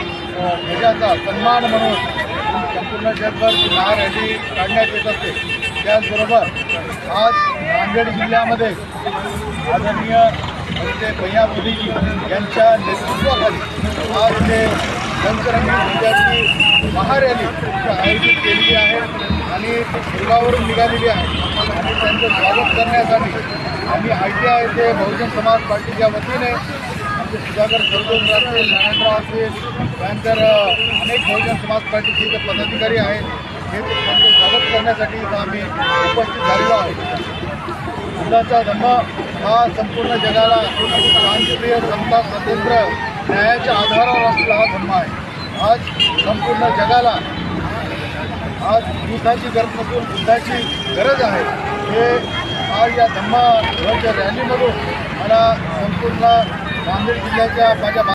ध्वजाचा सन्मान म्हणून संपूर्ण जगभर ही महारॅली काढण्यात येत असते. त्याचबरोबर आज नांदेड जिल्ह्यामध्ये आदरणीय म्हणजे भैया मोदीजी यांच्या नेतृत्वाखाली आज ते पंचरंगी ध्वजाची महारॅली आयोजित केलेली आहे आणि दुर्गावरून निघालेली आहे. आणि त्यांचं स्वागत करण्यासाठी आम्ही आय टी आय ते बहुजन समाज पार्टीच्या वतीने आमचे सुधाकर सरदोन असेल नारायणराव असेल त्यानंतर अनेक बहुजन समाज पार्टीचे जे पदाधिकारी आहेत हे ते स्वागत करण्यासाठी आम्ही उपस्थित झालेलो आहोत. बुद्धाचा धम्म हा संपूर्ण जगाला शांतप्रिय समता स्वतंत्र न्यायाच्या आधारावर असलेला हा धम्म आहे. आज संपूर्ण जगाला आज दुधाची गरज नसून बुद्धाची गरज आहे. हे आज या धम्मा रॅलीमधून मला संपूर्ण नांदेड जिल्ह्याच्या माझ्या